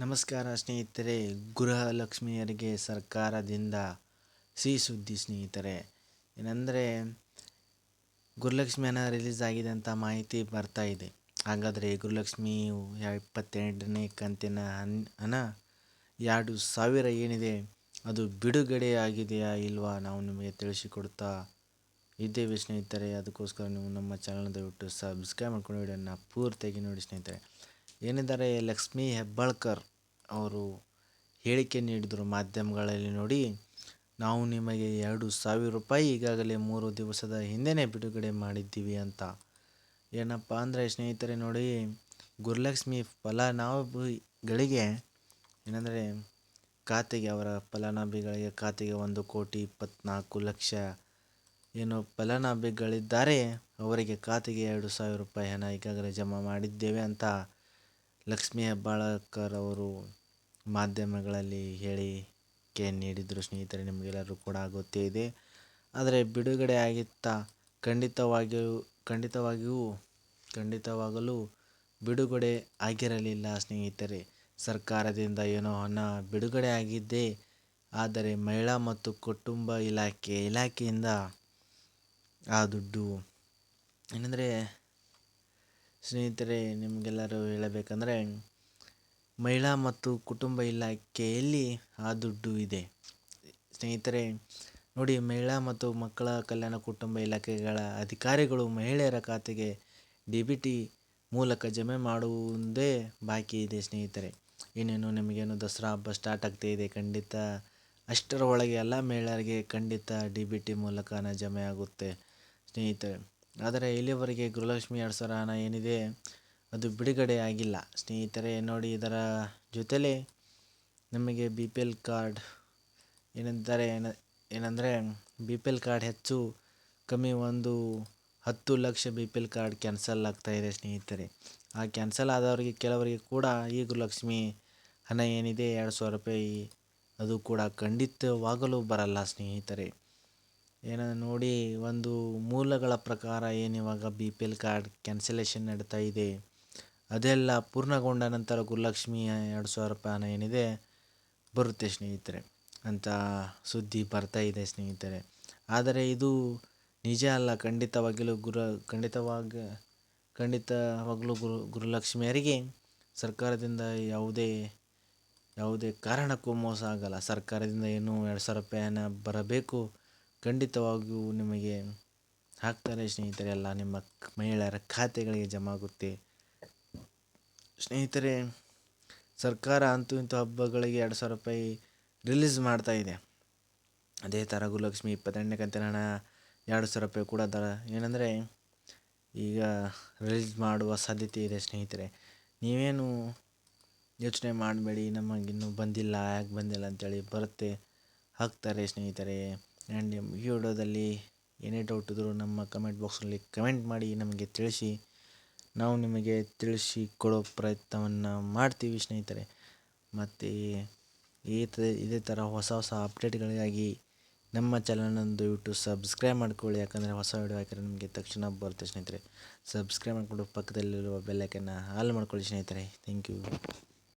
ನಮಸ್ಕಾರ ಸ್ನೇಹಿತರೆ, ಗೃಹಲಕ್ಷ್ಮಿಯರಿಗೆ ಸರ್ಕಾರದಿಂದ ಸಿಹಿ ಸುದ್ದಿ ಸ್ನೇಹಿತರೆ. ಏನಂದರೆ ಗುರುಲಕ್ಷ್ಮಿ ಹಣ ರಿಲೀಸ್ ಆಗಿದೆ ಅಂತ ಮಾಹಿತಿ ಬರ್ತಾ ಇದೆ. ಹಾಗಾದರೆ ಗುರುಲಕ್ಷ್ಮಿ ಇಪ್ಪತ್ತೆರಡನೇ ಕಂತಿನ ಹಣ ಎರಡು ಸಾವಿರ ಏನಿದೆ, ಅದು ಬಿಡುಗಡೆ ಆಗಿದೆಯಾ ಇಲ್ವಾ ನಾವು ನಿಮಗೆ ತಿಳಿಸಿಕೊಡ್ತಾ ಇದ್ದೇವೆ ಸ್ನೇಹಿತರೆ. ಅದಕ್ಕೋಸ್ಕರ ನೀವು ನಮ್ಮ ಚಾನಲ್ ದಯವಿಟ್ಟು ಸಬ್ಸ್ಕ್ರೈಬ್ ಮಾಡ್ಕೊಂಡು ವಿಡಿಯೋನ ಪೂರ್ತಿಯಾಗಿ ನೋಡಿ ಸ್ನೇಹಿತರೆ. ಏನಿದ್ದಾರೆ ಲಕ್ಷ್ಮೀ ಹೆಬ್ಬಾಳ್ಕರ್ ಅವರು ಹೇಳಿಕೆ ನೀಡಿದರು ಮಾಧ್ಯಮಗಳಲ್ಲಿ ನೋಡಿ, ನಾವು ನಿಮಗೆ ಎರಡು ಸಾವಿರ ರೂಪಾಯಿ ಈಗಾಗಲೇ ಮೂರು ದಿವಸದ ಹಿಂದೆಯೇ ಬಿಡುಗಡೆ ಮಾಡಿದ್ದೀವಿ ಅಂತ. ಏನಪ್ಪ ಅಂದರೆ ಸ್ನೇಹಿತರೆ ನೋಡಿ, ಗುರುಲಕ್ಷ್ಮಿ ಫಲಾನುಭವಿಗಳಿಗೆ ಏನಂದರೆ ಖಾತೆಗೆ, ಅವರ ಫಲಾನುಭವಿಗಳಿಗೆ ಖಾತೆಗೆ ಒಂದು ಕೋಟಿ ಇಪ್ಪತ್ತ್ನಾಲ್ಕು ಲಕ್ಷ ಏನು ಫಲಾನುಭವಿಗಳಿದ್ದಾರೆ, ಅವರಿಗೆ ಖಾತೆಗೆ ಎರಡು ಸಾವಿರ ರೂಪಾಯಿ ಹಣ ಈಗಾಗಲೇ ಜಮಾ ಮಾಡಿದ್ದೇವೆ ಅಂತ ಲಕ್ಷ್ಮೀ ಹೆಬ್ಬಾಳಕರ್ ಅವರು ಮಾಧ್ಯಮಗಳಲ್ಲಿ ಹೇಳಿಕೆ ನೀಡಿದರು ಸ್ನೇಹಿತರೆ ನಿಮಗೆಲ್ಲರೂ ಕೂಡ ಗೊತ್ತೇ ಇದೆ. ಆದರೆ ಬಿಡುಗಡೆ ಆಗಿತ್ತ? ಖಂಡಿತವಾಗಿಯೂ ಖಂಡಿತವಾಗಿಯೂ, ಖಂಡಿತವಾಗಲೂ ಬಿಡುಗಡೆ ಆಗಿರಲಿಲ್ಲ ಸ್ನೇಹಿತರೆ. ಸರ್ಕಾರದಿಂದ ಏನೋ ಹಣ ಬಿಡುಗಡೆ ಆಗಿದ್ದೆ, ಆದರೆ ಮಹಿಳಾ ಮತ್ತು ಕುಟುಂಬ ಇಲಾಖೆ, ಇಲಾಖೆಯಿಂದ ಆ ದುಡ್ಡು, ಏನಂದರೆ ಸ್ನೇಹಿತರೆ, ನಿಮಗೆಲ್ಲರೂ ಹೇಳಬೇಕಂದ್ರೆ ಮಹಿಳಾ ಮತ್ತು ಕುಟುಂಬ ಇಲಾಖೆಯಲ್ಲಿ ಆ ದುಡ್ಡು ಇದೆ. ಸ್ನೇಹಿತರೆ, ನೋಡಿ, ಮಹಿಳಾ ಮತ್ತು ಮಕ್ಕಳ ಕಲ್ಯಾಣ ಕುಟುಂಬ ಇಲಾಖೆಗಳ ಅಧಿಕಾರಿಗಳು ಮಹಿಳೆಯರ ಖಾತೆಗೆ ಡಿ ಬಿ ಟಿ ಮೂಲಕ ಜಮೆ ಮಾಡುವುದೇ ಬಾಕಿ ಇದೆ ಸ್ನೇಹಿತರೆ. ಇನ್ನೇನು ನಿಮಗೇನು ದಸರಾ ಹಬ್ಬ ಸ್ಟಾರ್ಟ್ ಆಗ್ತಾ ಇದೆ? ಖಂಡಿತ ಅಷ್ಟರ ಒಳಗೆ ಎಲ್ಲ ಮಹಿಳೆಯರಿಗೆ ಖಂಡಿತ ಡಿ ಬಿ ಟಿ ಮೂಲಕ ಜಮೆ ಆಗುತ್ತೆ ಸ್ನೇಹಿತರೆ. ಆದರೆ ಇಲ್ಲಿವರೆಗೆ ಗೃಹಲಕ್ಷ್ಮಿ ಎರಡು ಸಾವಿರ ಹಣ ಏನಿದೆ ಅದು ಬಿಡುಗಡೆ ಆಗಿಲ್ಲ. ಸ್ನೇಹಿತರೆ, ನೋಡಿ ಇದರ ಜೊತೆಲೇ ನಮಗೆ ಬಿ ಪಿ ಎಲ್ ಕಾರ್ಡ್ ಏನಂತಾರೆ ಏನ, ಏನಂದರೆ ಬಿ ಪಿ ಎಲ್ ಕಾರ್ಡ್ ಹೆಚ್ಚು ಕಮ್ಮಿ ಒಂದು ಹತ್ತು lakh B P L card cancel ಆಗ್ತಾಯಿದೆ ಸ್ನೇಹಿತರೆ. ಆ ಕ್ಯಾನ್ಸಲ್ ಆದವರಿಗೆ ಕೆಲವರಿಗೆ ಕೂಡ ಈ ಗೃಹಲಕ್ಷ್ಮಿ ಹಣ ಏನಿದೆ, ಎರಡು ಸಾವಿರ ರೂಪಾಯಿ ಅದು ಕೂಡ ಖಂಡಿತವಾಗಲೂ ಬರಲ್ಲ ಸ್ನೇಹಿತರೆ. ಏನ ನೋಡಿ ಒಂದು ಮೂಲಗಳ ಪ್ರಕಾರ ಏನಿವಾಗ B P L card cancellation ನಡೀತಾ ಇದೆ. ಅದೆಲ್ಲ ಪೂರ್ಣಗೊಂಡ ನಂತರ ಗುರುಲಕ್ಷ್ಮಿ ಎರಡು ಸಾವಿರ ರೂಪಾಯಿ ಹಣ ಏನಿದೆ ಬರುತ್ತೆ ಸ್ನೇಹಿತರೆ ಅಂತ ಸುದ್ದಿ ಬರ್ತಾ ಇದೆ ಸ್ನೇಹಿತರೆ. ಆದರೆ ಇದು ನಿಜ ಅಲ್ಲ, ಖಂಡಿತವಾಗಲೂ ಗುರು, ಖಂಡಿತವಾಗ, ಖಂಡಿತವಾಗಲೂ ಗುರು ಗುರುಲಕ್ಷ್ಮಿಯರಿಗೆ ಸರ್ಕಾರದಿಂದ ಯಾವುದೇ ಯಾವುದೇ ಕಾರಣಕ್ಕೂ ಮೋಸ ಆಗಲ್ಲ. ಸರ್ಕಾರದಿಂದ ಏನು ಎರಡು ಸಾವಿರ ರೂಪಾಯಿ ಹಣ ಬರಬೇಕು. ಖಂಡಿತವಾಗಿಯೂ ನಿಮಗೆ ಹಾಕ್ತಾರೆ ಸ್ನೇಹಿತರೆ, ಎಲ್ಲ ನಿಮ್ಮ ಮಹಿಳೆಯರ ಖಾತೆಗಳಿಗೆ ಜಮಾ ಆಗುತ್ತೆ. ಸ್ನೇಹಿತರೆ, ಸರ್ಕಾರ ಅಂತೂ ಇಂಥ ಹಬ್ಬಗಳಿಗೆ ಎರಡು ಸಾವಿರ ರೂಪಾಯಿ ರಿಲೀಸ್ ಮಾಡ್ತಾ ಇದೆ. ಅದೇ ಥರ ಗುರುಲಕ್ಷ್ಮಿ ಇಪ್ಪತ್ತೆಂಟನೇ ಕಂತಿನ ಹಣ ಎರಡು ಸಾವಿರ ರೂಪಾಯಿ ಕೂಡ ದರ. ಏನಂದರೆ, ಈಗ ರಿಲೀಸ್ ಮಾಡುವ ಸಾಧ್ಯತೆ ಇದೆ ಸ್ನೇಹಿತರೆ. ನೀವೇನು ಯೋಚನೆ ಮಾಡಬೇಡಿ, ನಮಗಿನ್ನೂ ಬಂದಿಲ್ಲ, ಯಾಕೆ ಬಂದಿಲ್ಲ ಅಂತೇಳಿ ಬರುತ್ತೆ. ಹಾಕ್ತಾರೆ ಸ್ನೇಹಿತರೆ. ಆ್ಯಂಡ್ ಈ ವಿಡಿಯೋದಲ್ಲಿ ಏನೇ ಡೌಟ್ ಇದ್ದರೂ ನಮ್ಮ ಕಮೆಂಟ್ ಬಾಕ್ಸಲ್ಲಿ ಕಮೆಂಟ್ ಮಾಡಿ ನಮಗೆ ತಿಳಿಸಿ. ನಾವು ನಿಮಗೆ ತಿಳಿಸಿ ಕೊಡೋ ಪ್ರಯತ್ನವನ್ನು ಮಾಡ್ತೀವಿ ಸ್ನೇಹಿತರೆ. ಮತ್ತು ಈ ಥರ ಇದೇ ಥರ ಹೊಸ ಹೊಸ ಅಪ್ಡೇಟ್ಗಳಿಗಾಗಿ ನಮ್ಮ ಚಾನಲನ್ನು ದಯವಿಟ್ಟು ಸಬ್ಸ್ಕ್ರೈಬ್ ಮಾಡ್ಕೊಳ್ಳಿ. ಯಾಕಂದರೆ ಹೊಸ ವಿಡಿಯೋ ಹಾಕಿದ್ರೆ ನಿಮಗೆ ತಕ್ಷಣ ಬರುತ್ತೆ ಸ್ನೇಹಿತರೆ. ಸಬ್ಸ್ಕ್ರೈಬ್ ಮಾಡಿಕೊಂಡು ಪಕ್ಕದಲ್ಲಿರುವ ಬೆಲ್ಲೈಕನ್ನು ಆಲ್ ಮಾಡ್ಕೊಳ್ಳಿ ಸ್ನೇಹಿತರೆ. Thank you